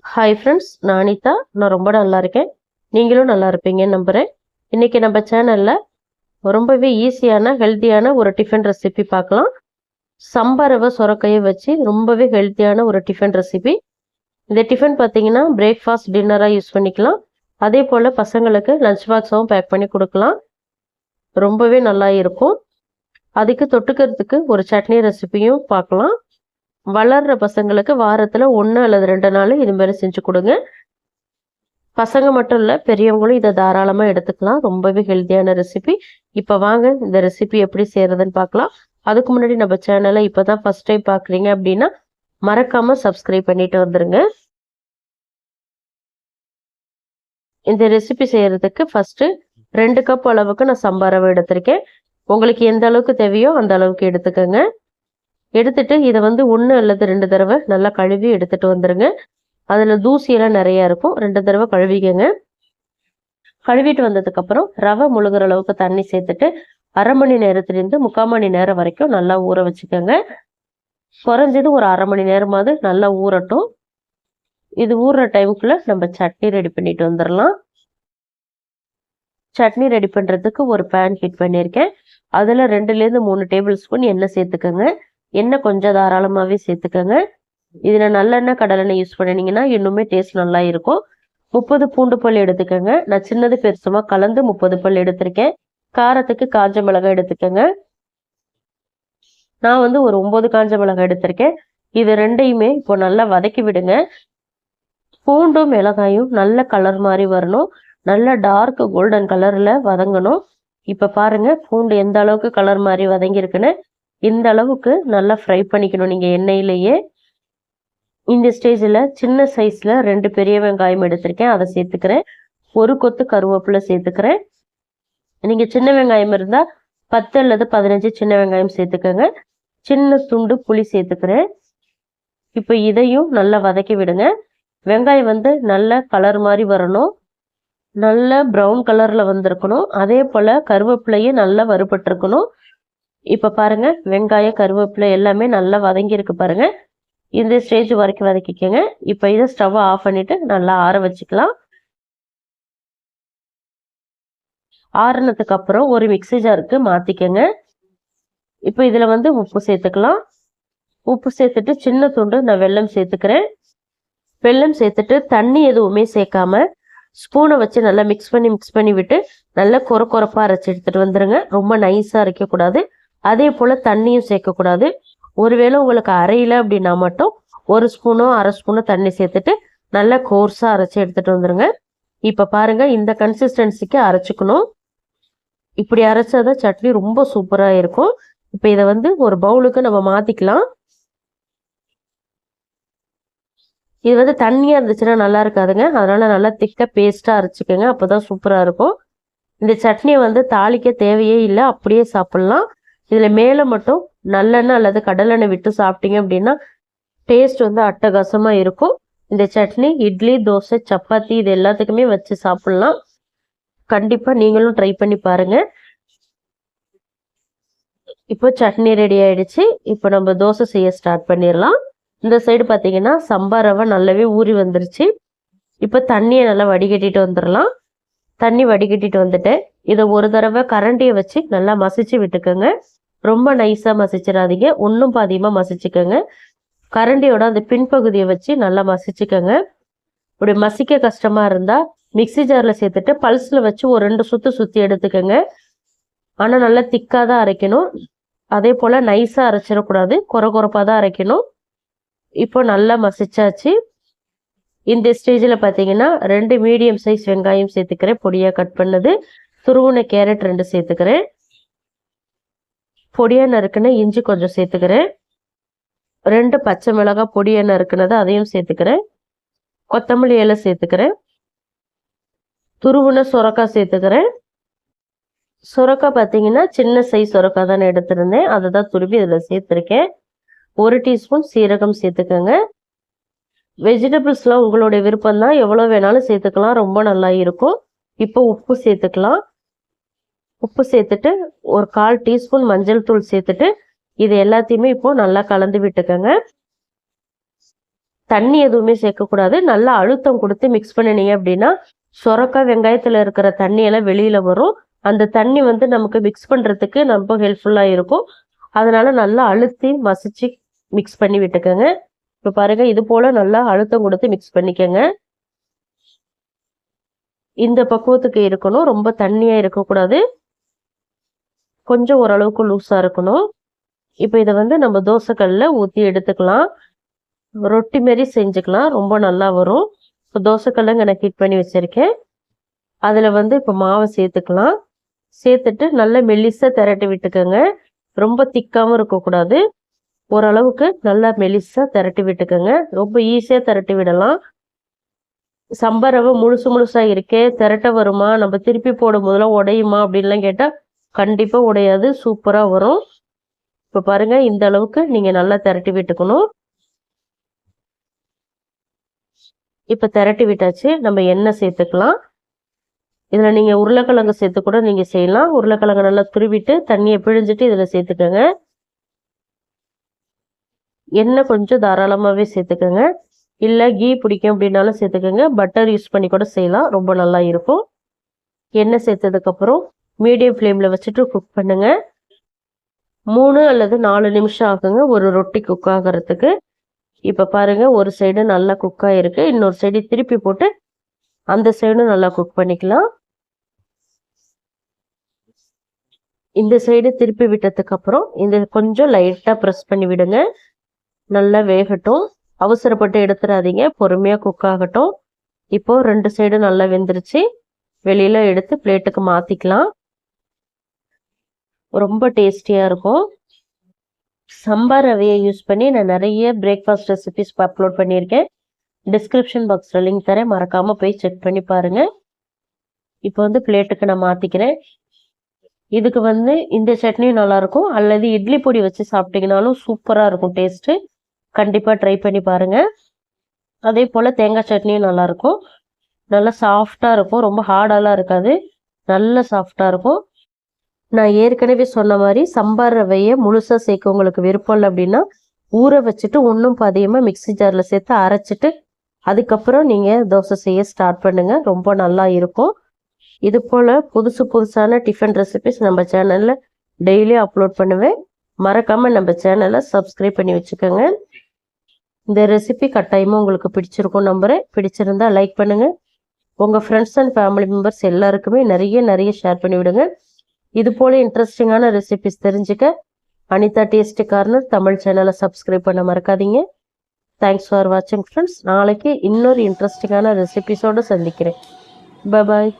Hi friends நான் அனிதா. நான் ரொம்ப நல்லா இருக்கேன். நீங்களும் நல்லா இருப்பீங்கன்னு நம்புகிறேன் இன்றைக்கி நம்ம சேனலில் ரொம்பவே ஈஸியான ஹெல்த்தியான ஒரு டிஃபன் ரெசிபி பார்க்கலாம். சம்பரவை சுரக்கையை வச்சு ரொம்பவே ஹெல்த்தியான ஒரு டிஃபன் ரெசிபி இந்த டிஃபன் பார்த்தீங்கன்னா பிரேக்ஃபாஸ்ட் டின்னராக யூஸ் பண்ணிக்கலாம். அதே போல் பசங்களுக்கு லஞ்ச் பாக்ஸாகவும் பேக் பண்ணி கொடுக்கலாம். ரொம்பவே நல்லா இருக்கும். அதுக்கு தொட்டுக்கிறதுக்கு ஒரு சட்னி ரெசிபியும் பார்க்கலாம். வளர்ற பசங்களுக்கு வாரத்தில் ஒன்று அல்லது ரெண்டு நாள் இது மாதிரி செஞ்சு கொடுங்க. பசங்க மட்டும் இல்லை பெரியவங்களும் இதை தாராளமாக எடுத்துக்கலாம். ரொம்பவே ஹெல்த்தியான ரெசிபி இப்போ வாங்க இந்த ரெசிபி எப்படி செய்கிறதுன்னு பார்க்கலாம். அதுக்கு முன்னாடி நம்ம சேனலை இப்போ தான் ஃபஸ்ட் டைம் பார்க்குறீங்க அப்படின்னா மறக்காமல் சப்ஸ்கிரைப் பண்ணிட்டு வந்துடுங்க இந்த ரெசிபி செய்கிறதுக்கு ஃபஸ்ட்டு ரெண்டு கப் அளவுக்கு நான் சம்பாரவை எடுத்திருக்கேன். உங்களுக்கு எந்த அளவுக்கு தேவையோ அந்த அளவுக்கு எடுத்துக்கோங்க. எடுத்துட்டு இதை வந்து ஒன்று அல்லது ரெண்டு தடவை நல்லா கழுவி எடுத்துட்டு வந்துடுங்க அதில் தூசியெல்லாம் நிறையா இருக்கும். ரெண்டு தடவை கழுவிக்கங்க. கழுவிட்டு வந்ததுக்கப்புறம் ரவை முழுகிற அளவுக்கு தண்ணி சேர்த்துட்டு அரை மணி நேரத்துலேருந்து முக்கால் மணி நேரம் வரைக்கும் நல்லா ஊற வச்சுக்கோங்க. குறைஞ்சது ஒரு அரை மணி நேரமாவது நல்லா ஊறட்டும். இது ஊறுற டைமுக்குள்ளே நம்ம சட்னி ரெடி பண்ணிட்டு வந்துடலாம் சட்னி ரெடி பண்ணுறதுக்கு ஒரு பேன் ஹீட் பண்ணியிருக்கேன். அதில் ரெண்டுலேருந்து மூணு டேபிள் ஸ்பூன் எண்ணெய் சேர்த்துக்கோங்க. எண்ணெய் கொஞ்சம் தாராளமாகவே சேர்த்துக்கோங்க. இதில் நல்லெண்ணெய் கடலெண்ணெய் யூஸ் பண்ணினீங்கன்னா இன்னுமே டேஸ்ட் நல்லா இருக்கும். முப்பது பூண்டு பல் எடுத்துக்கோங்க. நான் சின்னது பெருசுமாக கலந்து முப்பது பல் எடுத்திருக்கேன். காரத்துக்கு காஞ்ச மிளகாய் எடுத்துக்கோங்க. நான் வந்து ஒரு ஒம்பது காஞ்ச மிளகாய் எடுத்திருக்கேன். இது ரெண்டையுமே இப்போ நல்லா வதக்கி விடுங்க. பூண்டும் மிளகாயும் நல்ல கலர் மாதிரி வரணும். நல்ல டார்க் கோல்டன் கலரில் வதங்கணும். இப்போ பாருங்க பூண்டு எந்த அளவுக்கு கலர் மாதிரி வதங்கியிருக்குன்னு. இந்த அளவுக்கு நல்லா ஃப்ரை பண்ணிக்கணும். நீங்கள் எண்ணெயிலேயே இந்த ஸ்டேஜில் சின்ன சைஸில் ரெண்டு பெரிய வெங்காயம் எடுத்திருக்கேன். அதை சேர்த்துக்கிறேன். ஒரு கொத்து கருவேப்பிலை சேர்த்துக்கிறேன். நீங்கள் சின்ன வெங்காயம் இருந்தால் பத்து அல்லது பதினஞ்சு சின்ன வெங்காயம் சேர்த்துக்கோங்க. சின்ன துண்டு புளி சேர்த்துக்கிறேன். இப்போ இதையும் நல்லா வதக்கி விடுங்க. வெங்காயம் வந்து நல்ல கலர் மாதிரி வரணும். நல்ல ப்ரௌன் கலரில் வந்திருக்கணும். அதே போல் கருவேப்பிலையும் நல்லா வறுபட்டிருக்கணும். இப்போ பாருங்கள் வெங்காயம் கருவேப்பிலை எல்லாமே நல்லா வதங்கியிருக்கு பாருங்கள் இந்த ஸ்டேஜ் வரைக்கும் வதக்கிக்கோங்க. இப்போ இதை ஸ்டவ்வை ஆஃப் பண்ணிவிட்டு நல்லா ஆற வச்சுக்கலாம். ஆறுனதுக்கு அப்புறம் ஒரு மிக்சி ஜாருக்கு மாற்றிக்கோங்க இப்போ இதில் வந்து உப்பு சேர்த்துக்கலாம். உப்பு சேர்த்துட்டு சின்ன துண்டு நான் வெல்லம் சேர்த்துக்கிறேன். வெல்லம் சேர்த்துட்டு தண்ணி எதுவுமே சேர்க்காம ஸ்பூனை வச்சு நல்லா மிக்ஸ் பண்ணி மிக்ஸ் பண்ணி விட்டு நல்லா கொர கொரப்பாக அரைச்சி எடுத்துகிட்டு வந்துடுங்க ரொம்ப நைஸாக அரைக்கக்கூடாது. அதே போல் தண்ணியும் சேர்க்கக்கூடாது. ஒருவேளை உங்களுக்கு அரையில அப்படின்னா மட்டும் ஒரு ஸ்பூனோ அரை ஸ்பூனோ தண்ணி சேர்த்துட்டு நல்லா கோர்ஸாக அரைச்சி எடுத்துகிட்டு வந்துடுங்க இப்போ பாருங்கள் இந்த கன்சிஸ்டன்சிக்கு அரைச்சிக்கணும். இப்படி அரைச்சாதான் சட்னி ரொம்ப சூப்பராக இருக்கும். இப்போ இதை வந்து ஒரு பவுலுக்கு நம்ம மாற்றிக்கலாம் இது வந்து தண்ணியாக இருந்துச்சுன்னா நல்லா இருக்காதுங்க. அதனால் நல்லா திக்காக பேஸ்ட்டாக அரைச்சிக்கோங்க அப்போ தான் சூப்பராக இருக்கும். இந்த சட்னியை வந்து தாளிக்க தேவையே இல்லை அப்படியே சாப்பிட்லாம். இதில் மேலே மட்டும் நல்லெண்ணெய் அல்லது கடலெண்ணெய் விட்டு சாப்பிட்டீங்க அப்படின்னா டேஸ்ட் வந்து அட்டகாசமாக இருக்கும். இந்த சட்னி இட்லி தோசை சப்பாத்தி இது எல்லாத்துக்குமே வச்சு சாப்பிட்லாம். கண்டிப்பாக நீங்களும் ட்ரை பண்ணி பாருங்கள் இப்போ சட்னி ரெடி ஆயிடுச்சு. இப்போ நம்ம தோசை செய்ய ஸ்டார்ட் பண்ணிடலாம். இந்த சைடு பார்த்தீங்கன்னா சம்பார் ரவை நல்லாவே ஊறி வந்துருச்சு. இப்போ தண்ணியை நல்லா வடிகட்டிட்டு வந்துடலாம். தண்ணி வடிகட்டிட்டு வந்துட்டேன் இதை ஒரு தடவை கரண்டியை வச்சு நல்லா மசிச்சு விட்டுக்கோங்க. ரொம்ப நைஸாக மசிச்சிடாதீங்க. ஒன்றும் பாதியமாக மசிச்சுக்கோங்க. கரண்டியோட அந்த பின்பகுதியை வச்சு நல்லா மசிச்சுக்கோங்க. இப்படி மசிக்க கஷ்டமாக இருந்தால் மிக்சி ஜாரில் சேர்த்துட்டு பல்ஸில் வச்சு ஒரு ரெண்டு சுற்று சுற்றி எடுத்துக்கோங்க. ஆனால் நல்லா திக்காக தான் அரைக்கணும். அதே போல் நைஸாக அரைச்சிடக்கூடாது. குறை குறைப்பாக தான் அரைக்கணும். இப்போ நல்லா மசிச்சாச்சு. இந்த ஸ்டேஜில் பார்த்தீங்கன்னா ரெண்டு மீடியம் சைஸ் வெங்காயம் சேர்த்துக்கிறேன். பொடியாக கட் பண்ணது. துருவுன கேரட் ரெண்டு சேர்த்துக்கிறேன். பொடியாக நறுக்குன இஞ்சி கொஞ்சம் சேர்த்துக்கிறேன். ரெண்டு பச்சை மிளகாய் பொடியாக நறுக்குனது அதையும் சேர்த்துக்கிறேன். கொத்தமல்லி இலை சேர்த்துக்கிறேன். துருவுன சுரக்காய் சேர்த்துக்கிறேன். சுரக்காய் பார்த்தீங்கன்னா சின்ன சைஸ் சுரக்காய் தானே எடுத்திருந்தேன். அதை தான் துருவி இதில் சேர்த்துருக்கேன். ஒரு டீஸ்பூன் சீரகம் சேர்த்துக்கோங்க. வெஜிடபிள்ஸ்லாம் உங்களுடைய விருப்பம் தான் எவ்வளோ வேணாலும் சேர்த்துக்கலாம். ரொம்ப நல்லா இருக்கும். இப்போ உப்பு சேர்த்துக்கலாம். உப்பு சேர்த்துட்டு ஒரு கால் டீஸ்பூன் மஞ்சள் தூள் சேர்த்துட்டு இது எல்லாத்தையுமே இப்போ நல்லா கலந்து விட்டுக்கோங்க. தண்ணி எதுவுமே சேர்க்கக்கூடாது. நல்லா அழுத்தம் கொடுத்து மிக்ஸ் பண்ணினீங்க அப்படின்னா சொரக்காய் வெங்காயத்தில் இருக்கிற தண்ணியெல்லாம் வெளியில் வரும். அந்த தண்ணி வந்து நமக்கு மிக்ஸ் பண்ணுறதுக்கு ரொம்ப ஹெல்ப்ஃபுல்லாக இருக்கும். அதனால நல்லா அழுத்தி மசிச்சு மிக்ஸ் பண்ணி விட்டுக்கோங்க. இப்போ பாருங்கள் இது போல் நல்லா அழுத்தம் கொடுத்து மிக்ஸ் பண்ணிக்கோங்க. இந்த பக்குவத்துக்கு இருக்கணும். ரொம்ப தண்ணியாக இருக்கக்கூடாது. கொஞ்சம் ஓரளவுக்கு லூஸாக இருக்கணும். இப்போ இதை வந்து நம்ம தோசைக்கல்லில் ஊற்றி எடுத்துக்கலாம். ரொட்டி மாரி செஞ்சுக்கலாம். ரொம்ப நல்லா வரும். இப்போ தோசைக்கல்லுங்க நான் ஹீட் பண்ணி வச்சுருக்கேன். அதில் வந்து இப்போ மாவை சேர்த்துக்கலாம். சேர்த்துட்டு நல்லா மெலிசாக திரட்டி விட்டுக்கோங்க. ரொம்ப திக்காகவும் இருக்கக்கூடாது. ஓரளவுக்கு நல்லா மெலிசாக திரட்டி விட்டுக்கோங்க. ரொம்ப ஈஸியாக திரட்டி விடலாம். சம்பா ரவை முழுசு முழுசாக இருக்கே. திரட்ட வருமா? நம்ம திருப்பி போடும் போதெல்லாம் உடையுமா? அப்படின்லாம் கேட்டால் கண்டிப்பாக உடையாது சூப்பராக வரும். இப்போ பாருங்கள் இந்த அளவுக்கு நீங்கள் நல்லா திரட்டி விட்டுக்கணும். இப்போ திரட்டி விட்டாச்சு நம்ம எண்ணெய் சேர்த்துக்கலாம். இதில் நீங்கள் உருளைக்கிழங்கு சேர்த்து கூட நீங்கள் செய்யலாம். உருளைக்கிழங்கு நல்லா துருவிட்டு தண்ணியை பிழிஞ்சிட்டு இதில் சேர்த்துக்கோங்க. எண்ணெய் கொஞ்சம் தாராளமாகவே சேர்த்துக்கோங்க. இல்லை கீ பிடிக்கும் அப்படின்னாலும் சேர்த்துக்கோங்க. பட்டர் யூஸ் பண்ணி கூட செய்யலாம். ரொம்ப நல்லா இருக்கும். எண்ணெய் சேர்த்ததுக்கப்புறம் மீடியம் ஃப்ளேமில் வச்சுட்டு குக் பண்ணுங்கள் மூணு அல்லது நாலு நிமிஷம் ஆகுங்க ஒரு ரொட்டி குக் ஆகிறதுக்கு. இப்போ பாருங்கள் ஒரு சைடு நல்லா குக் ஆகிருக்கு இன்னொரு சைடு திருப்பி போட்டு அந்த சைடும் நல்லா குக் பண்ணிக்கலாம். இந்த சைடு திருப்பி விட்டதுக்கு அப்புறம் இந்த கொஞ்சம் லைட்டாக ப்ரெஸ் பண்ணி விடுங்க. நல்லா வேகட்டும். அவசரப்பட்டு எடுத்துடாதீங்க பொறுமையாக குக் ஆகட்டும். இப்போ ரெண்டு சைடும் நல்லா வெந்துருச்சு. வெளியில் எடுத்து பிளேட்டுக்கு மாற்றிக்கலாம் ரொம்ப டேஸ்டியாக இருக்கும். சம்பார் ரவையை யூஸ் பண்ணி நான் நிறைய பிரேக்ஃபாஸ்ட் ரெசிபிஸ் அப்லோட் பண்ணியிருக்கேன். டிஸ்கிரிப்ஷன் பாக்ஸில் லிங்க் தரேன். மறக்காமல் போய் செக் பண்ணி பாருங்கள் இப்போ வந்து பிளேட்டுக்கு நான் மாற்றிக்கிறேன் இதுக்கு வந்து இந்த சட்னியும் நல்லாயிருக்கும் அல்லது இட்லி பொடி வச்சு சாப்பிட்டீங்கனாலும் சூப்பராக இருக்கும் டேஸ்ட்டு கண்டிப்பாக ட்ரை பண்ணி பாருங்க. அதே போல் தேங்காய் சட்னியும் நல்லாயிருக்கும் நல்லா சாஃப்டாக இருக்கும். ரொம்ப ஹார்டெல்லாம் இருக்காது. நல்ல சாஃப்டாக இருக்கும். நான் ஏற்கனவே சொன்ன மாதிரி சம்பார் ரவையை முழுசாக சேர்க்க உங்களுக்கு விருப்பம் இல்லை அப்படின்னா ஊற வச்சுட்டு ஒன்றும் பாதியமாக மிக்ஸி ஜாரில் சேர்த்து அரைச்சிட்டு அதுக்கப்புறம் நீங்கள் தோசை செய்ய ஸ்டார்ட் பண்ணுங்கள் ரொம்ப நல்லா இருக்கும். இது போல் புதுசு புதுசான டிஃபன் ரெசிபிஸ் நம்ம சேனலில் டெய்லி அப்லோட் பண்ணுவேன். மறக்காமல் நம்ம சேனலை சப்ஸ்கிரைப் பண்ணி வச்சுக்கோங்க. இந்த ரெசிபி கட்டாயமாக உங்களுக்கு பிடிச்சிருக்கும் நம்புகிறேன் பிடிச்சிருந்தா லைக் பண்ணுங்கள் உங்கள் ஃப்ரெண்ட்ஸ் அண்ட் ஃபேமிலி மெம்பர்ஸ் எல்லாருக்குமே நிறைய நிறைய ஷேர் பண்ணிவிடுங்க. இது போல இன்ட்ரெஸ்டிங்கான ரெசிபிஸ் தெரிஞ்சுக்க அனிதா டேஸ்டி கார்னர் தமிழ் சேனலை சப்ஸ்கிரைப் பண்ண மறக்காதீங்க. தேங்க்ஸ் ஃபார் வாட்சிங் ஃப்ரெண்ட்ஸ் நாளைக்கு இன்னொரு இன்ட்ரெஸ்டிங்கான ரெசிபிஸோடு சந்திக்கிறேன். பாய்